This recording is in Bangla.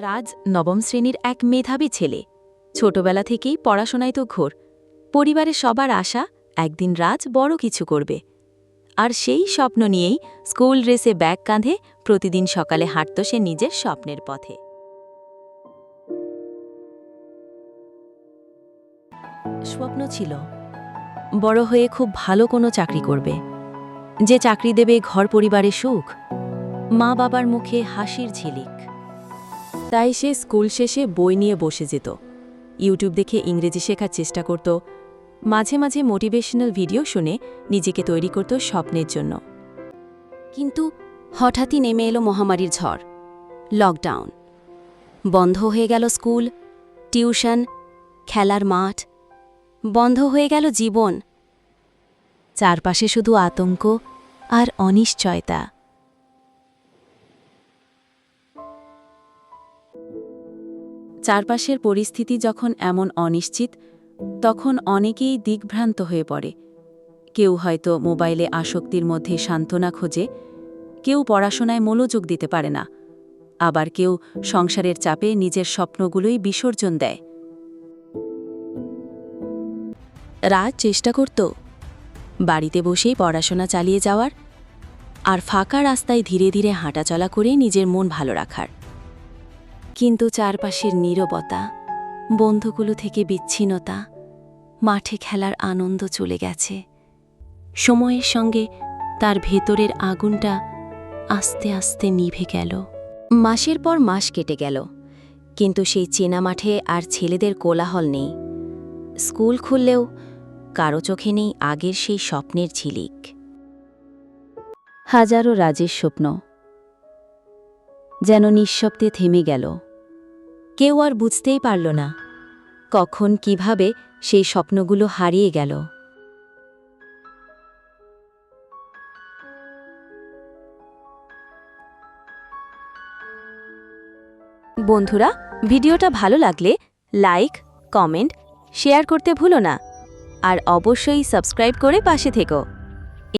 রাজ নবম শ্রেণির এক মেধাবী ছেলে। ছোটবেলা থেকেই পড়াশোনায় তো ঘোর। পরিবারের সবার আশা, একদিন রাজ বড় কিছু করবে। আর সেই স্বপ্ন নিয়েই স্কুল ড্রেসে ব্যাগ কাঁধে প্রতিদিন সকালে হাঁটত সে নিজের স্বপ্নের পথে। স্বপ্ন ছিল, বড় হয়ে খুব ভালো কোনো চাকরি করবে। যে চাকরি দেবে ঘর পরিবারে সুখ মা বাবার মুখে হাসির ঝিলিক। তাই সে স্কুল শেষে বই নিয়ে বসে যেত। ইউটিউব দেখে ইংরেজি শেখার চেষ্টা করত। মাঝে মাঝে মোটিভেশনাল ভিডিও শুনে নিজেকে তৈরি করত স্বপ্নের জন্য। কিন্তু হঠাৎই নেমে এলো মহামারীর ঝড়। লকডাউন। বন্ধ হয়ে গেল স্কুল, টিউশন, খেলার মাঠ। বন্ধ হয়ে গেল জীবন। চারপাশে শুধু আতঙ্ক আর অনিশ্চয়তা। চারপাশের পরিস্থিতি যখন এমন অনিশ্চিত, তখন অনেকেই দিগ্ভ্রান্ত হয়ে পড়ে। কেউ হয়তো মোবাইলে আসক্তির মধ্যে সান্ত্বনা খোঁজে, কেউ পড়াশোনায় মনোযোগ দিতে পারে না, আবার কেউ সংসারের চাপে নিজের স্বপ্নগুলোই বিসর্জন দেয়। রাজ চেষ্টা করত, বাড়িতে বসেই পড়াশোনা চালিয়ে যাওয়ার, আর ফাঁকা রাস্তায় ধীরে ধীরে হাঁটাচলা করে নিজের মন ভালো রাখার। কিন্তু চারপাশের নীরবতা, বন্ধুগুলো থেকে বিচ্ছিন্নতা, মাঠে খেলার আনন্দ চলে গেছে। সময়ের সঙ্গে তার ভেতরের আগুনটা আস্তে আস্তে নিভে গেল। মাসের পর মাস কেটে গেল, কিন্তু সেই চেনা মাঠে আর ছেলেদের কোলাহল নেই। স্কুল খুললেও কারও চোখে নেই আগের সেই স্বপ্নের ঝিলিক। হাজারো রাজের স্বপ্ন যেন নিঃশব্দে থেমে গেল। কেউ আর বুঝতেই পারল না। কখন কীভাবে সেই স্বপ্নগুলো হারিয়ে গেল। বন্ধুরা, ভিডিওটা ভালো লাগলে লাইক, কমেন্ট, শেয়ার করতে ভুলো না। আর অবশ্যই সাবস্ক্রাইব করে পাশে থেকো।